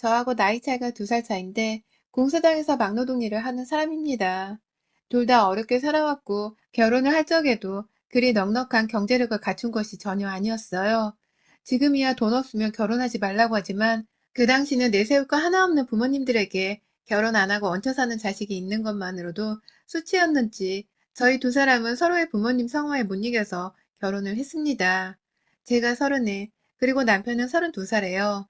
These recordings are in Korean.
저하고 나이 차이가 두 살 차인데 공사장에서 막노동 일을 하는 사람입니다. 둘 다 어렵게 살아왔고 결혼을 할 적에도 그리 넉넉한 경제력을 갖춘 것이 전혀 아니었어요. 지금이야 돈 없으면 결혼하지 말라고 하지만 그 당시는 내세울 거 하나 없는 부모님들에게 결혼 안 하고 얹혀 사는 자식이 있는 것만으로도 수치였는지 저희 두 사람은 서로의 부모님 성화에 못 이겨서 결혼을 했습니다. 제가 서른에 그리고 남편은 서른두 살이에요.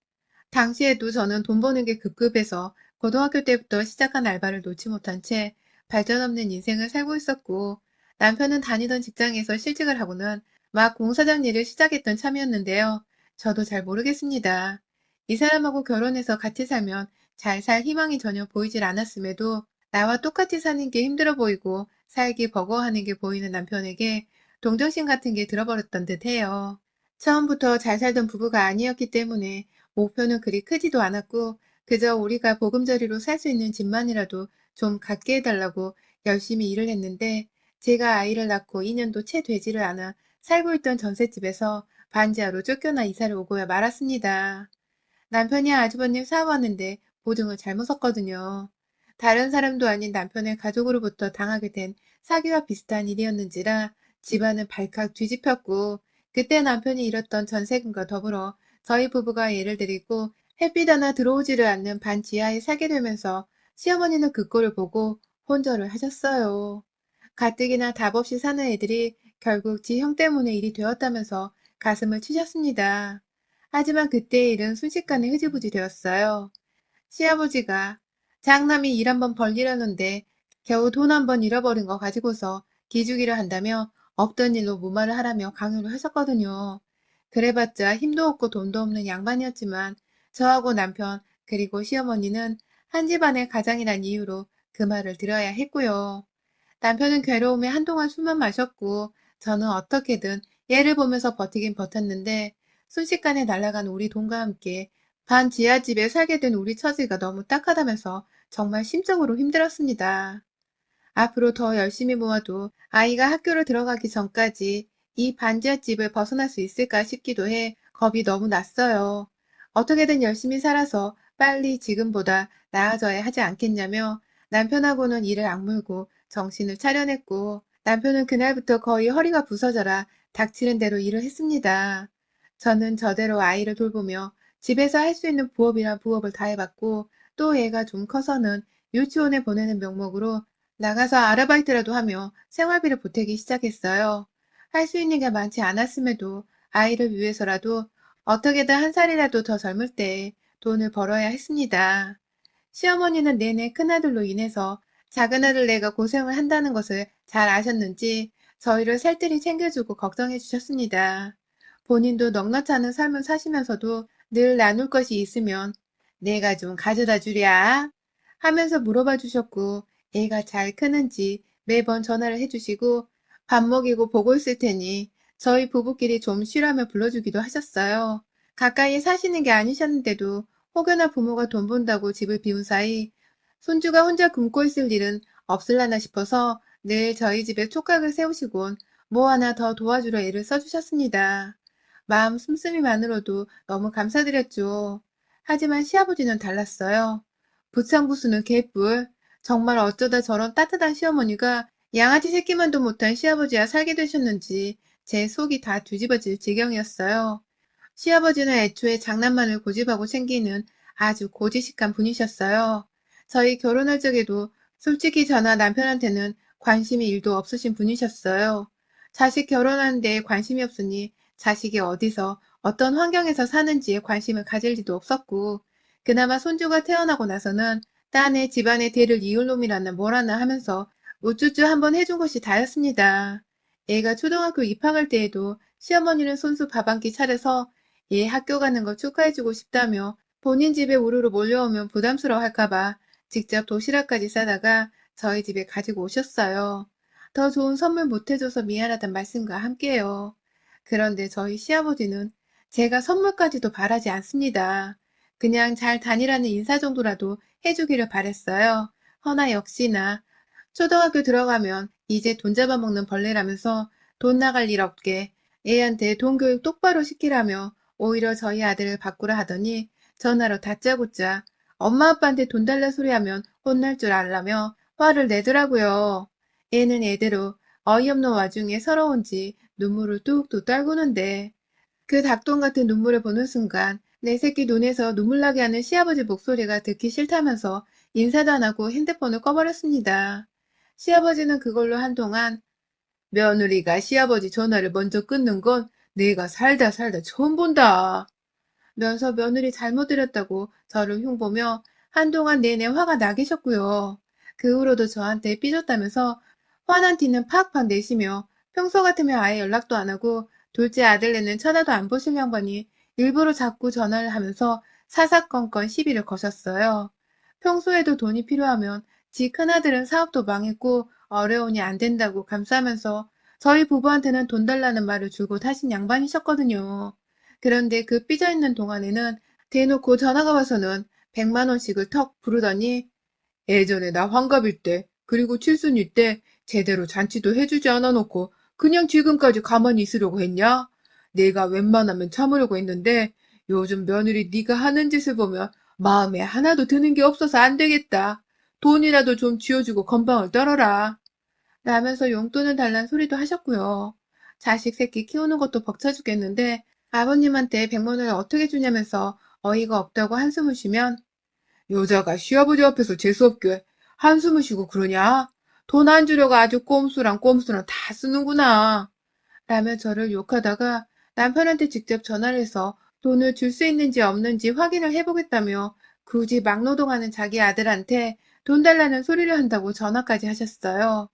당시에도 저는 돈 버는 게 급급해서 고등학교 때부터 시작한 알바를 놓지 못한 채 발전 없는 인생을 살고 있었고 남편은 다니던 직장에서 실직을 하고는 막 공사장 일을 시작했던 참이었는데요. 저도 잘 모르겠습니다. 이 사람하고 결혼해서 같이 살면 잘 살 희망이 전혀 보이질 않았음에도 나와 똑같이 사는 게 힘들어 보이고 살기 버거워하는 게 보이는 남편에게 동정심 같은 게 들어버렸던 듯 해요. 처음부터 잘 살던 부부가 아니었기 때문에 목표는 그리 크지도 않았고 그저 우리가 보금자리로 살 수 있는 집만이라도 좀 갖게 해달라고 열심히 일을 했는데 제가 아이를 낳고 2년도 채 되지를 않아 살고 있던 전셋집에서 반지하로 쫓겨나 이사를 오고야 말았습니다. 남편이 아주버님 사업하는데 보증을 잘못 섰거든요. 다른 사람도 아닌 남편의 가족으로부터 당하게 된 사기와 비슷한 일이었는지라 집안은 발칵 뒤집혔고 그때 남편이 잃었던 전세금과 더불어 저희 부부가 예를 들이고 햇빛 하나 들어오지를 않는 반 지하에 살게 되면서 시어머니는 그 꼴을 보고 혼절을 하셨어요. 가뜩이나 답 없이 사는 애들이 결국 지 형 때문에 일이 되었다면서 가슴을 치셨습니다. 하지만 그때의 일은 순식간에 흐지부지 되었어요. 시아버지가 장남이 일 한번 벌리려는데 겨우 돈 한 번 잃어버린 거 가지고서 기죽이려 한다며 없던 일로 무마를 하라며 강요를 하셨거든요. 그래봤자 힘도 없고 돈도 없는 양반이었지만 저하고 남편 그리고 시어머니는 한 집안의 가장이란 이유로 그 말을 들어야 했고요. 남편은 괴로움에 한동안 숨만 마셨고 저는 어떻게든 얘를 보면서 버티긴 버텼는데 순식간에 날아간 우리 돈과 함께 반 지하집에 살게 된 우리 처지가 너무 딱하다면서 정말 심적으로 힘들었습니다. 앞으로 더 열심히 모아도 아이가 학교를 들어가기 전까지 이 반지하집을 벗어날 수 있을까 싶기도 해 겁이 너무 났어요. 어떻게든 열심히 살아서 빨리 지금보다 나아져야 하지 않겠냐며 남편하고는 일을 악물고 정신을 차려냈고 남편은 그날부터 거의 허리가 부서져라 닥치는 대로 일을 했습니다. 저는 저대로 아이를 돌보며 집에서 할 수 있는 부업이란 부업을 다 해봤고 또 애가 좀 커서는 유치원에 보내는 명목으로 나가서 아르바이트라도 하며 생활비를 보태기 시작했어요. 할 수 있는 게 많지 않았음에도 아이를 위해서라도 어떻게든 한 살이라도 더 젊을 때 돈을 벌어야 했습니다. 시어머니는 내내 큰아들로 인해서 작은아들 내가 고생을 한다는 것을 잘 아셨는지 저희를 살뜰히 챙겨주고 걱정해 주셨습니다. 본인도 넉넉지 않은 삶을 사시면서도 늘 나눌 것이 있으면 내가 좀 가져다 주랴 하면서 물어봐 주셨고 애가 잘 크는지 매번 전화를 해주시고 밥 먹이고 보고 있을 테니 저희 부부끼리 좀 쉬라며 불러주기도 하셨어요. 가까이 사시는 게 아니셨는데도 혹여나 부모가 돈 번다고 집을 비운 사이 손주가 혼자 굶고 있을 일은 없을라나 싶어서 늘 저희 집에 촉각을 세우시곤 뭐 하나 더 도와주려 애를 써주셨습니다. 마음 씀씀이만으로도 너무 감사드렸죠. 하지만 시아버지는 달랐어요. 부창부수는 개뿔. 정말 어쩌다 저런 따뜻한 시어머니가 양아치 새끼만도 못한 시아버지와 살게 되셨는지 제 속이 다 뒤집어질 지경이었어요. 시아버지는 애초에 장난만을 고집하고 챙기는 아주 고지식한 분이셨어요. 저희 결혼할 적에도 솔직히 저나 남편한테는 관심이 일도 없으신 분이셨어요. 자식 결혼하는 데에 관심이 없으니 자식이 어디서 어떤 환경에서 사는지에 관심을 가질 리도 없었고 그나마 손주가 태어나고 나서는 딴에 집안의 대를 이을 놈이라나 뭐라나 하면서 우쭈쭈 한번 해준 것이 다였습니다. 애가 초등학교 입학할 때에도 시어머니는 손수 밥 한 끼 차려서 얘 학교 가는 걸 축하해주고 싶다며 본인 집에 우르르 몰려오면 부담스러워 할까봐 직접 도시락까지 싸다가 저희 집에 가지고 오셨어요. 더 좋은 선물 못 해줘서 미안하단 말씀과 함께요. 그런데 저희 시아버지는 제가 선물까지도 바라지 않습니다. 그냥 잘 다니라는 인사 정도라도 해주기를 바랬어요. 허나 역시나 초등학교 들어가면 이제 돈 잡아먹는 벌레라면서 돈 나갈 일 없게 애한테 돈 교육 똑바로 시키라며 오히려 저희 아들을 바꾸라 하더니 전화로 다짜고짜 엄마 아빠한테 돈 달라 소리하면 혼날 줄 알라며 화를 내더라고요. 애는 애대로 어이없는 와중에 서러운지 눈물을 뚝뚝 떨구는데 그 닭똥 같은 눈물을 보는 순간 내 새끼 눈에서 눈물 나게 하는 시아버지 목소리가 듣기 싫다면서 인사도 안 하고 핸드폰을 꺼버렸습니다. 시아버지는 그걸로 한동안 며느리가 시아버지 전화를 먼저 끊는 건 내가 살다 살다 처음 본다. 면서 며느리 잘못 드렸다고 저를 흉보며 한동안 내내 화가 나 계셨고요. 그 후로도 저한테 삐졌다면서 화난 티는 팍팍 내시며 평소 같으면 아예 연락도 안 하고 둘째 아들네는 쳐다도 안 보실 양반이 일부러 자꾸 전화를 하면서 사사건건 시비를 거셨어요. 평소에도 돈이 필요하면 지 큰아들은 사업도 망했고 어려우니 안 된다고 감싸면서 저희 부부한테는 돈 달라는 말을 줄곧 하신 양반이셨거든요. 그런데 그 삐져있는 동안에는 대놓고 전화가 와서는 100만 원씩을 턱 부르더니 예전에 나 환갑일 때 그리고 칠순일 때 제대로 잔치도 해주지 않아 놓고 그냥 지금까지 가만히 있으려고 했냐? 내가 웬만하면 참으려고 했는데 요즘 며느리 네가 하는 짓을 보면 마음에 하나도 드는 게 없어서 안 되겠다. 돈이라도 좀 쥐어주고 건방을 떨어라. 라면서 용돈을 달란 소리도 하셨고요. 자식 새끼 키우는 것도 벅차 죽겠는데 아버님한테 백만 원을 어떻게 주냐면서 어이가 없다고 한숨을 쉬면 여자가 시아버지 앞에서 재수없게 한숨을 쉬고 그러냐? 돈 안 주려고 아주 꼼수랑 꼼수랑 다 쓰는구나. 라며 저를 욕하다가 남편한테 직접 전화를 해서 돈을 줄 수 있는지 없는지 확인을 해보겠다며 굳이 막노동하는 자기 아들한테 돈 달라는 소리를 한다고 전화까지 하셨어요.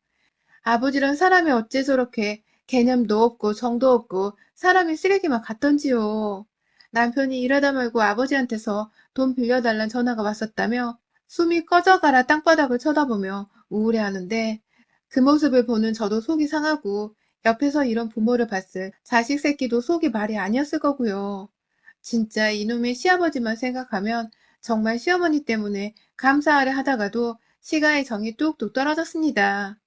아버지란 사람이 어째 저렇게 개념도 없고 정도 없고 사람이 쓰레기만 같던지요. 남편이 일하다 말고 아버지한테서 돈 빌려달란 전화가 왔었다며 숨이 꺼져가라 땅바닥을 쳐다보며 우울해하는데 그 모습을 보는 저도 속이 상하고 옆에서 이런 부모를 봤을 자식 새끼도 속이 말이 아니었을 거고요. 진짜 이놈의 시아버지만 생각하면 정말 시어머니 때문에 감사하려 하다가도 시가의 정이 뚝뚝 떨어졌습니다.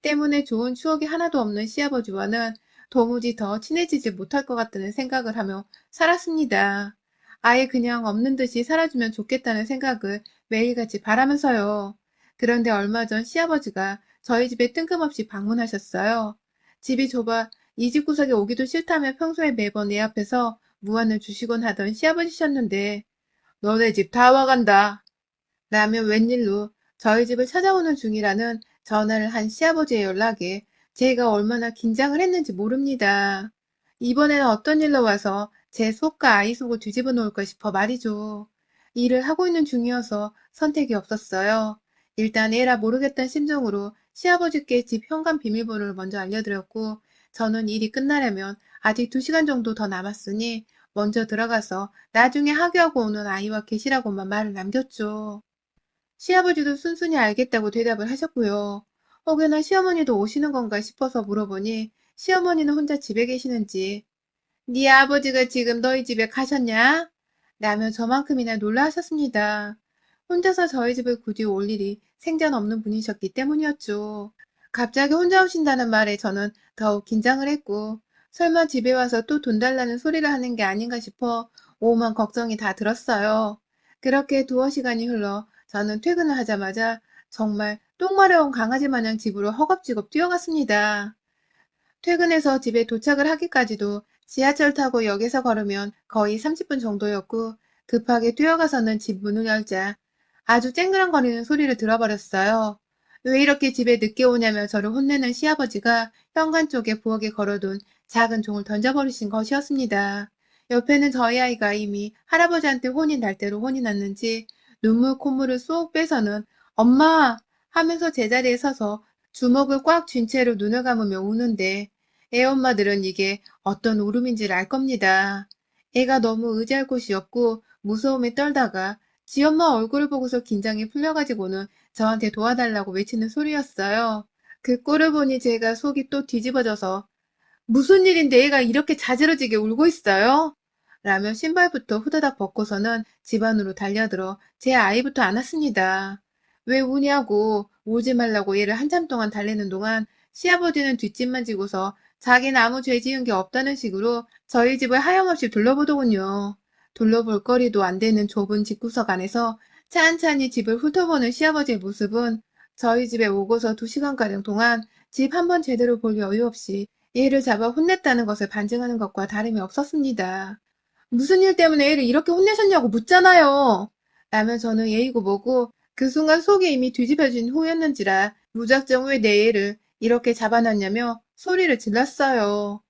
때문에 좋은 추억이 하나도 없는 시아버지와는 도무지 더 친해지지 못할 것 같다는 생각을 하며 살았습니다. 아예 그냥 없는 듯이 살아주면 좋겠다는 생각을 매일같이 바라면서요. 그런데 얼마 전 시아버지가 저희 집에 뜬금없이 방문하셨어요. 집이 좁아 이 집 구석에 오기도 싫다며 평소에 매번 내 앞에서 무안을 주시곤 하던 시아버지셨는데 너네 집 다 와간다. 라며 웬일로 저희 집을 찾아오는 중이라는 전화를 한 시아버지의 연락에 제가 얼마나 긴장을 했는지 모릅니다. 이번에는 어떤 일로 와서 제 속과 아이 속을 뒤집어 놓을까 싶어 말이죠. 일을 하고 있는 중이어서 선택이 없었어요. 일단 에라 모르겠다는 심정으로 시아버지께 집 현관 비밀번호를 먼저 알려드렸고 저는 일이 끝나려면 아직 2시간 정도 더 남았으니 먼저 들어가서 나중에 하교하고 오는 아이와 계시라고만 말을 남겼죠. 시아버지도 순순히 알겠다고 대답을 하셨고요. 혹여나 시어머니도 오시는 건가 싶어서 물어보니 시어머니는 혼자 집에 계시는지 네 아버지가 지금 너희 집에 가셨냐? 라며 저만큼이나 놀라하셨습니다. 혼자서 저희 집을 굳이 올 일이 생전 없는 분이셨기 때문이었죠. 갑자기 혼자 오신다는 말에 저는 더욱 긴장을 했고 설마 집에 와서 또 돈 달라는 소리를 하는 게 아닌가 싶어 오만 걱정이 다 들었어요. 그렇게 두어 시간이 흘러 저는 퇴근을 하자마자 정말 똥 마려운 강아지 마냥 집으로 허겁지겁 뛰어갔습니다. 퇴근해서 집에 도착을 하기까지도 지하철 타고 역에서 걸으면 거의 30분 정도였고 급하게 뛰어가서는 집 문을 열자 아주 쨍그랑거리는 소리를 들어버렸어요. 왜 이렇게 집에 늦게 오냐며 저를 혼내는 시아버지가 현관 쪽에 부엌에 걸어둔 작은 종을 던져버리신 것이었습니다. 옆에는 저희 아이가 이미 할아버지한테 혼이 날 대로 혼이 났는지 눈물 콧물을 쏙 빼서는 엄마 하면서 제자리에 서서 주먹을 꽉 쥔 채로 눈을 감으며 우는데 애엄마들은 이게 어떤 울음인지를 알 겁니다. 애가 너무 의지할 곳이 없고 무서움에 떨다가 지 엄마 얼굴을 보고서 긴장이 풀려가지고는 저한테 도와달라고 외치는 소리였어요. 그 꼴을 보니 제가 속이 또 뒤집어져서 무슨 일인데 애가 이렇게 자지러지게 울고 있어요? 라며 신발부터 후다닥 벗고서는 집 안으로 달려들어 제 아이부터 안았습니다. 왜 우냐고 울지 말라고 얘를 한참 동안 달래는 동안 시아버지는 뒷짐만 지고서 자기는 아무 죄 지은 게 없다는 식으로 저희 집을 하염없이 둘러보더군요. 둘러볼 거리도 안 되는 좁은 집구석 안에서 찬찬히 집을 훑어보는 시아버지의 모습은 저희 집에 오고서 두 시간가량 동안 집 한 번 제대로 볼 여유 없이 얘를 잡아 혼냈다는 것을 반증하는 것과 다름이 없었습니다. 무슨 일 때문에 얘를 이렇게 혼내셨냐고 묻잖아요. 라며 저는 예이고 뭐고 그 순간 속이 이미 뒤집어진 후였는지라 무작정 왜 내 애를 이렇게 잡아놨냐며 소리를 질렀어요.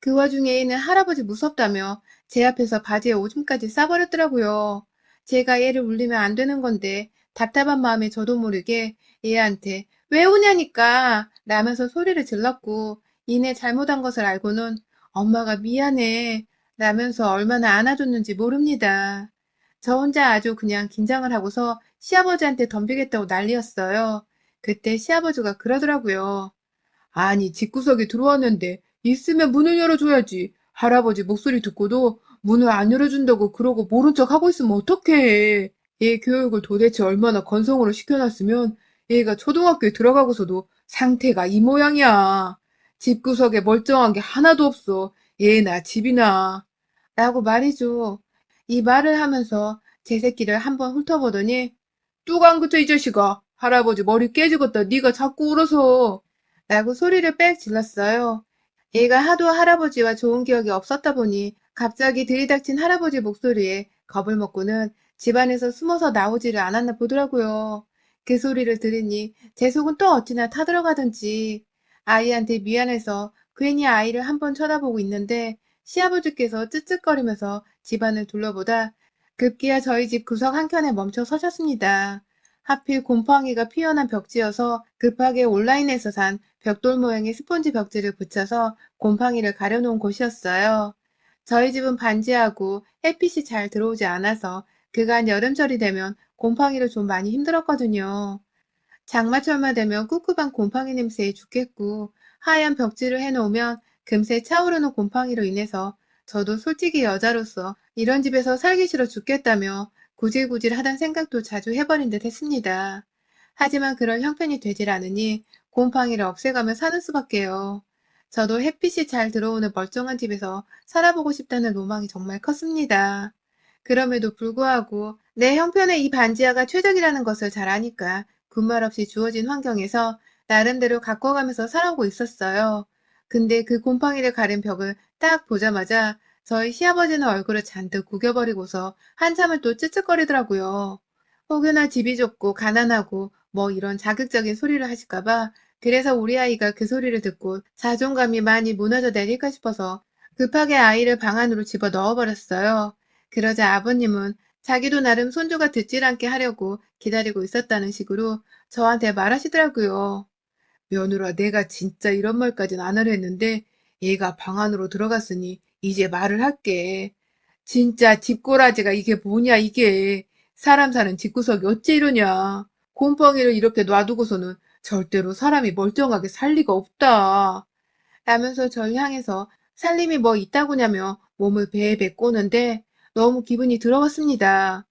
그 와중에 얘는 할아버지 무섭다며 제 앞에서 바지에 오줌까지 싸버렸더라고요. 제가 얘를 울리면 안 되는 건데 답답한 마음에 저도 모르게 얘한테 왜 우냐니까 라면서 소리를 질렀고 이내 잘못한 것을 알고는 엄마가 미안해 라면서 얼마나 안아줬는지 모릅니다. 저 혼자 아주 그냥 긴장을 하고서 시아버지한테 덤비겠다고 난리였어요. 그때 시아버지가 그러더라고요. 아니, 집구석에 들어왔는데 있으면 문을 열어줘야지. 할아버지 목소리 듣고도 문을 안 열어준다고 그러고 모른 척 하고 있으면 어떡해. 얘 교육을 도대체 얼마나 건성으로 시켜놨으면 얘가 초등학교에 들어가고서도 상태가 이 모양이야. 집구석에 멀쩡한 게 하나도 없어. 얘나 집이나. 라고 말이죠. 이 말을 하면서 제 새끼를 한번 훑어보더니 뚝안 그쳐 이 자식아. 할아버지 머리 깨지겠다. 네가 자꾸 울어서. 라고 소리를 빽 질렀어요. 얘가 하도 할아버지와 좋은 기억이 없었다 보니 갑자기 들이닥친 할아버지 목소리에 겁을 먹고는 집안에서 숨어서 나오지를 않았나 보더라고요. 그 소리를 들으니 제 속은 또 어찌나 타들어가던지 아이한테 미안해서 괜히 아이를 한 번 쳐다보고 있는데 시아버지께서 쯧쯧거리면서 집안을 둘러보다 급기야 저희 집 구석 한켠에 멈춰 서셨습니다. 하필 곰팡이가 피어난 벽지여서 급하게 온라인에서 산 벽돌 모양의 스펀지 벽지를 붙여서 곰팡이를 가려놓은 곳이었어요. 저희 집은 반지하고 햇빛이 잘 들어오지 않아서 그간 여름철이 되면 곰팡이를 좀 많이 힘들었거든요. 장마철만 되면 꿉꿉한 곰팡이 냄새에 죽겠고 하얀 벽지를 해놓으면 금세 차오르는 곰팡이로 인해서 저도 솔직히 여자로서 이런 집에서 살기 싫어 죽겠다며 구질구질 하던 생각도 자주 해버린 듯 했습니다. 하지만 그럴 형편이 되질 않으니 곰팡이를 없애가며 사는 수밖에요. 저도 햇빛이 잘 들어오는 멀쩡한 집에서 살아보고 싶다는 로망이 정말 컸습니다. 그럼에도 불구하고 내 형편에 이 반지하가 최적이라는 것을 잘 아니까 군말 없이 주어진 환경에서 나름대로 가꿔가면서 살아오고 있었어요. 근데 그 곰팡이를 가린 벽을 딱 보자마자 저희 시아버지는 얼굴을 잔뜩 구겨버리고서 한참을 또 쯧쯧거리더라고요. 혹여나 집이 좁고 가난하고 뭐 이런 자극적인 소리를 하실까봐 그래서 우리 아이가 그 소리를 듣고 자존감이 많이 무너져 내릴까 싶어서 급하게 아이를 방 안으로 집어 넣어버렸어요. 그러자 아버님은 자기도 나름 손주가 듣질 않게 하려고 기다리고 있었다는 식으로 저한테 말하시더라고요. 며느라 내가 진짜 이런 말까진 안 하려 했는데 얘가 방 안으로 들어갔으니 이제 말을 할게. 진짜 집꼬라지가 이게 뭐냐 이게. 사람 사는 집구석이 어째 이러냐. 곰팡이를 이렇게 놔두고서는 절대로 사람이 멀쩡하게 살 리가 없다. 라면서 절 향해서 살림이 뭐 있다고냐며 몸을 베베 꼬는데 너무 기분이 들어갔습니다.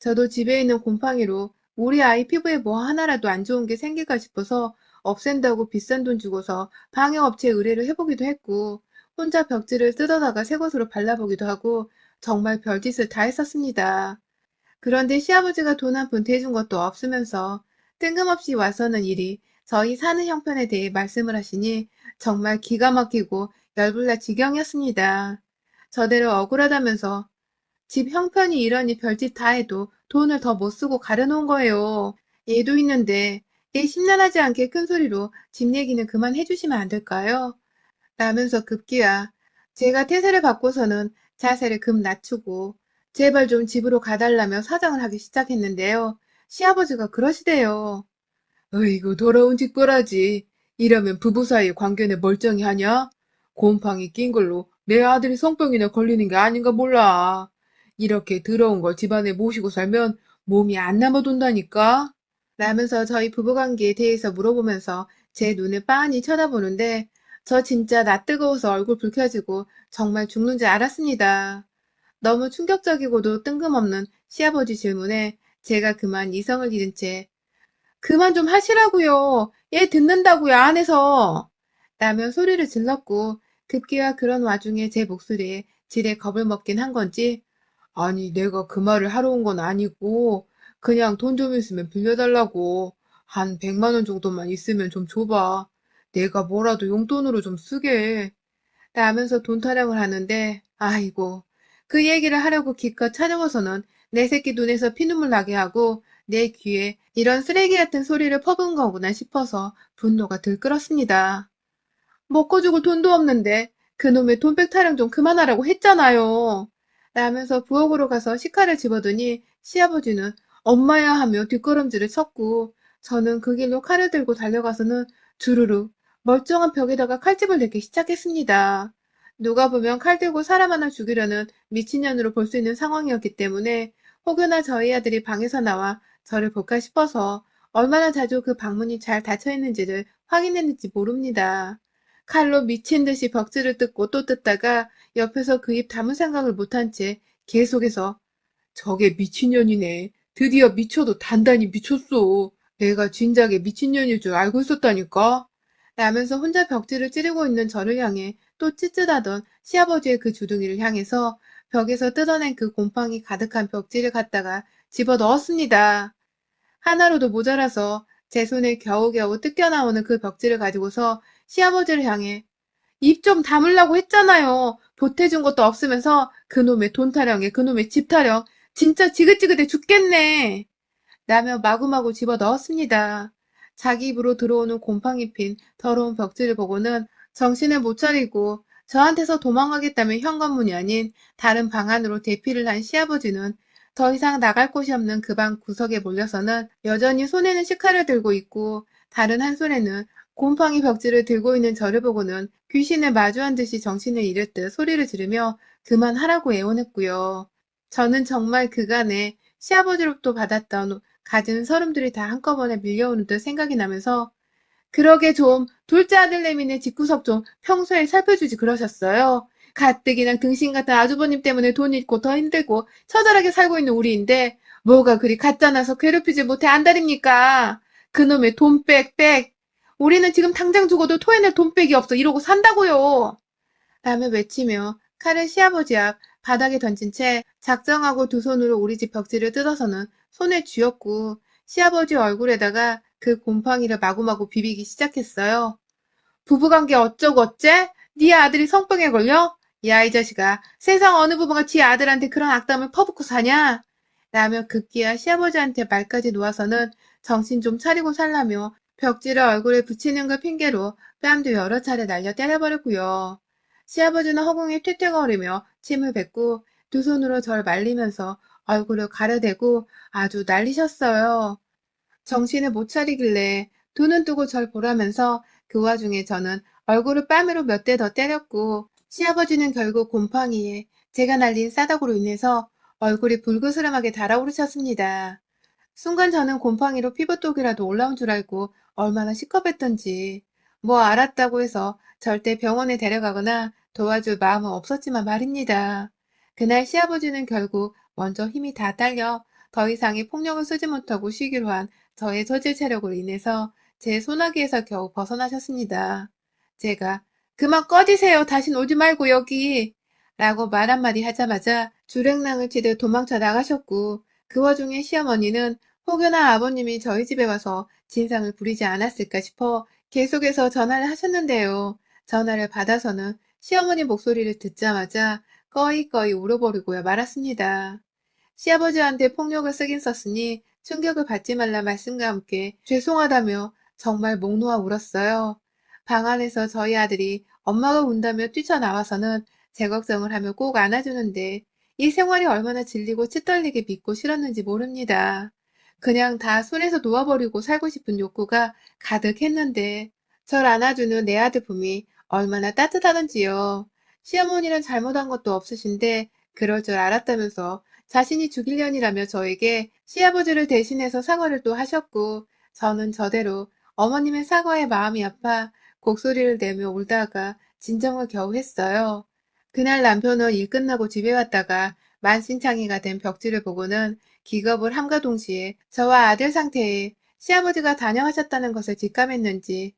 저도 집에 있는 곰팡이로 우리 아이 피부에 뭐 하나라도 안 좋은 게 생길까 싶어서 없앤다고 비싼 돈 주고서 방역업체에 의뢰를 해보기도 했고 혼자 벽지를 뜯어다가 새 것으로 발라보기도 하고 정말 별짓을 다 했었습니다. 그런데 시아버지가 돈 한 푼 대준 것도 없으면서 뜬금없이 와서는 일이 저희 사는 형편에 대해 말씀을 하시니 정말 기가 막히고 열불날 지경이었습니다. 저대로 억울하다면서 집 형편이 이러니 별짓 다 해도 돈을 더 못 쓰고 가려놓은 거예요. 얘도 있는데 얘 심란하지 않게 큰 소리로 집 얘기는 그만 해주시면 안 될까요? 라면서 급기야 제가 태세를 받고서는 자세를 급 낮추고 제발 좀 집으로 가달라며 사정을 하기 시작했는데요. 시아버지가 그러시대요. 어이구 더러운 짓거라지. 이러면 부부 사이 관계는 멀쩡히 하냐? 곰팡이 낀 걸로 내 아들이 성병이나 걸리는 게 아닌가 몰라. 이렇게 더러운 걸 집안에 모시고 살면 몸이 안 남아돈다니까? 라면서 저희 부부관계에 대해서 물어보면서 제 눈을 빤히 쳐다보는데 저 진짜 나 뜨거워서 얼굴 붉혀지고 정말 죽는 줄 알았습니다. 너무 충격적이고도 뜬금없는 시아버지 질문에 제가 그만 이성을 잃은 채 그만 좀 하시라고요. 얘 듣는다고요, 안에서. 라며 소리를 질렀고 급기야 그런 와중에 제 목소리에 지레 겁을 먹긴 한 건지 아니, 내가 그 말을 하러 온 건 아니고, 그냥 돈 좀 있으면 빌려달라고. 한 100만 원 정도만 있으면 좀 줘봐. 내가 뭐라도 용돈으로 좀 쓰게. 라면서 돈 타령을 하는데, 아이고, 그 얘기를 하려고 기껏 찾아와서는 내 새끼 눈에서 피눈물 나게 하고, 내 귀에 이런 쓰레기 같은 소리를 퍼부은 거구나 싶어서 분노가 들끓었습니다. 먹고 죽을 돈도 없는데 그놈의 돈백 타령 좀 그만하라고 했잖아요. 라면서 부엌으로 가서 식칼을 집어드니 시아버지는 엄마야 하며 뒷걸음질을 쳤고 저는 그 길로 칼을 들고 달려가서는 주르륵 멀쩡한 벽에다가 칼집을 내기 시작했습니다. 누가 보면 칼 들고 사람 하나 죽이려는 미친년으로 볼 수 있는 상황이었기 때문에 혹여나 저희 아들이 방에서 나와 저를 볼까 싶어서 얼마나 자주 그 방문이 잘 닫혀 있는지를 확인했는지 모릅니다. 칼로 미친 듯이 벽지를 뜯고 또 뜯다가 옆에서 그입 다물 생각을 못한 채 계속해서 저게 미친년이네. 드디어 미쳐도 단단히 미쳤어. 내가 진작에 미친년일 줄 알고 있었다니까. 라면서 혼자 벽지를 찌르고 있는 저를 향해 또 찌릿하던 시아버지의 그 주둥이를 향해서 벽에서 뜯어낸 그 곰팡이 가득한 벽지를 갖다가 집어 넣었습니다. 하나로도 모자라서 제 손에 겨우겨우 뜯겨 나오는 그 벽지를 가지고서 시아버지를 향해 입 좀 다물라고 했잖아요. 보태준 것도 없으면서 그놈의 돈 타령에 그놈의 집 타령 진짜 지긋지긋해 죽겠네. 라며 마구마구 집어 넣었습니다. 자기 입으로 들어오는 곰팡이 핀 더러운 벽지를 보고는 정신을 못 차리고 저한테서 도망가겠다며 현관문이 아닌 다른 방 안으로 대피를 한 시아버지는 더 이상 나갈 곳이 없는 그 방 구석에 몰려서는 여전히 손에는 식칼을 들고 있고 다른 한 손에는 곰팡이 벽지를 들고 있는 저를 보고는 귀신을 마주한 듯이 정신을 잃을 듯 소리를 지르며 그만하라고 애원했고요. 저는 정말 그간에 시아버지로부터 받았던 갖은 서름들이 다 한꺼번에 밀려오는 듯 생각이 나면서 그러게 좀 둘째 아들내미네 집구석 좀 평소에 살펴주지 그러셨어요. 가뜩이나 등신 같은 아주버님 때문에 돈 잃고 더 힘들고 처절하게 살고 있는 우리인데 뭐가 그리 가짜나서 괴롭히지 못해 안달입니까? 그놈의 돈 빽, 빽. 우리는 지금 당장 죽어도 토해낼 돈백이 없어 이러고 산다고요. 라며 외치며 칼을 시아버지 앞 바닥에 던진 채 작정하고 두 손으로 우리 집 벽지를 뜯어서는 손에 쥐었고 시아버지 얼굴에다가 그 곰팡이를 마구마구 비비기 시작했어요. 부부관계 어쩌고 어째? 네 아들이 성병에 걸려? 야 이 자식아 세상 어느 부부가 지 아들한테 그런 악담을 퍼붓고 사냐? 라며 급기야 시아버지한테 말까지 놓아서는 정신 좀 차리고 살라며 벽지를 얼굴에 붙이는 걸 핑계로 뺨도 여러 차례 날려 때려버렸고요. 시아버지는 허공에 퇴퇴거리며 침을 뱉고 두 손으로 절 말리면서 얼굴을 가려대고 아주 난리셨어요. 정신을 못 차리길래 두 눈 뜨고 절 보라면서 그 와중에 저는 얼굴을 뺨으로 몇 대 더 때렸고 시아버지는 결국 곰팡이에 제가 날린 싸닥으로 인해서 얼굴이 불그스름하게 달아오르셨습니다. 순간 저는 곰팡이로 피부독이라도 올라온 줄 알고 얼마나 시겁했던지 뭐 알았다고 해서 절대 병원에 데려가거나 도와줄 마음은 없었지만 말입니다. 그날 시아버지는 결국 먼저 힘이 다 딸려 더 이상의 폭력을 쓰지 못하고 쉬기로 한 저의 저질 체력으로 인해서 제 소나기에서 겨우 벗어나셨습니다. 제가 그만 꺼지세요. 다신 오지 말고 여기. 라고 말 한마디 하자마자 주랭랑을 치듯 도망쳐 나가셨고 그 와중에 시어머니는 혹여나 아버님이 저희 집에 와서 진상을 부리지 않았을까 싶어 계속해서 전화를 하셨는데요. 전화를 받아서는 시어머니 목소리를 듣자마자 꺼이꺼이 울어버리고야 말았습니다. 시아버지한테 폭력을 쓰긴 썼으니 충격을 받지 말라 말씀과 함께 죄송하다며 정말 목 놓아 울었어요. 방 안에서 저희 아들이 엄마가 운다며 뛰쳐나와서는 제 걱정을 하며 꼭 안아주는데 이 생활이 얼마나 질리고 치떨리게 믿고 싫었는지 모릅니다. 그냥 다 손에서 놓아버리고 살고 싶은 욕구가 가득했는데 절 안아주는 내 아들 봄이 얼마나 따뜻하던지요. 시어머니는 잘못한 것도 없으신데 그럴 줄 알았다면서 자신이 죽일년이라며 저에게 시아버지를 대신해서 사과를 또 하셨고 저는 저대로 어머님의 사과에 마음이 아파 곡소리를 내며 울다가 진정을 겨우 했어요. 그날 남편은 일 끝나고 집에 왔다가 만신창이가 된 벽지를 보고는 기겁을 함과 동시에 저와 아들 상태에 시아버지가 단영하셨다는 것을 직감했는지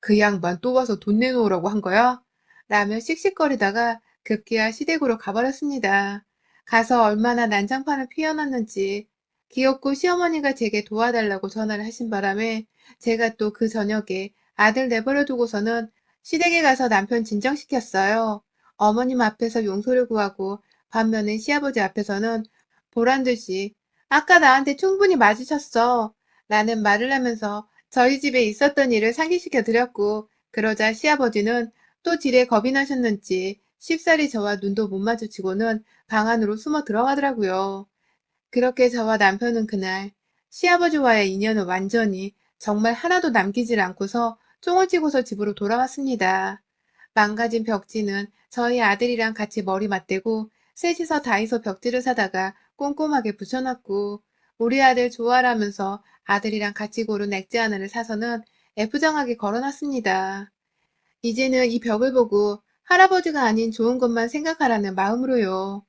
그 양반 또 와서 돈 내놓으라고 한 거야? 라며 씩씩거리다가 급기야 시댁으로 가버렸습니다. 가서 얼마나 난장판을 피워놨는지 귀엽고 시어머니가 제게 도와달라고 전화를 하신 바람에 제가 또 그 저녁에 아들 내버려 두고서는 시댁에 가서 남편 진정시켰어요. 어머님 앞에서 용서를 구하고 반면에 시아버지 앞에서는 보란 듯이 아까 나한테 충분히 맞으셨어. 라는 말을 하면서 저희 집에 있었던 일을 상기시켜 드렸고 그러자 시아버지는 또 지레 겁이 나셨는지 쉽사리 저와 눈도 못 마주치고는 방 안으로 숨어 들어가더라고요. 그렇게 저와 남편은 그날 시아버지와의 인연을 완전히 정말 하나도 남기질 않고서 쫑을 치고서 집으로 돌아왔습니다. 망가진 벽지는 저희 아들이랑 같이 머리 맞대고 셋이서 다이소 벽지를 사다가 꼼꼼하게 붙여놨고 우리 아들 좋아라면서 아들이랑 같이 고른 액자 하나를 사서는 애프장하게 걸어놨습니다. 이제는 이 벽을 보고 할아버지가 아닌 좋은 것만 생각하라는 마음으로요.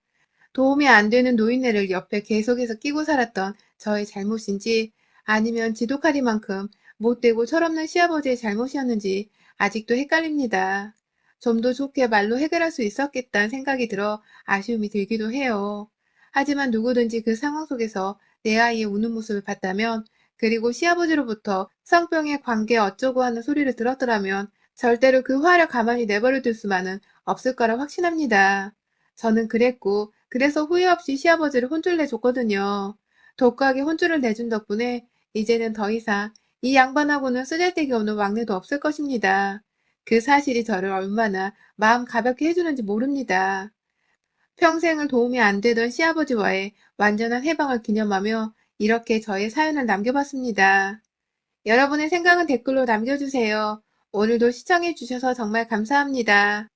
도움이 안 되는 노인네를 옆에 계속해서 끼고 살았던 저의 잘못인지 아니면 지독하리만큼 못되고 철없는 시아버지의 잘못이었는지 아직도 헷갈립니다. 좀 더 좋게 말로 해결할 수 있었겠다는 생각이 들어 아쉬움이 들기도 해요. 하지만 누구든지 그 상황 속에서 내 아이의 우는 모습을 봤다면 그리고 시아버지로부터 성병의 관계 어쩌고 하는 소리를 들었더라면 절대로 그 화를 가만히 내버려 둘 수만은 없을 거라 확신합니다. 저는 그랬고 그래서 후회 없이 시아버지를 혼쭐 내줬거든요. 독하게 혼쭐을 내준 덕분에 이제는 더 이상 이 양반하고는 쓰잘데기 없는 왕래도 없을 것입니다. 그 사실이 저를 얼마나 마음 가볍게 해주는지 모릅니다. 평생을 도움이 안 되던 시아버지와의 완전한 해방을 기념하며 이렇게 저의 사연을 남겨봤습니다. 여러분의 생각은 댓글로 남겨주세요. 오늘도 시청해주셔서 정말 감사합니다.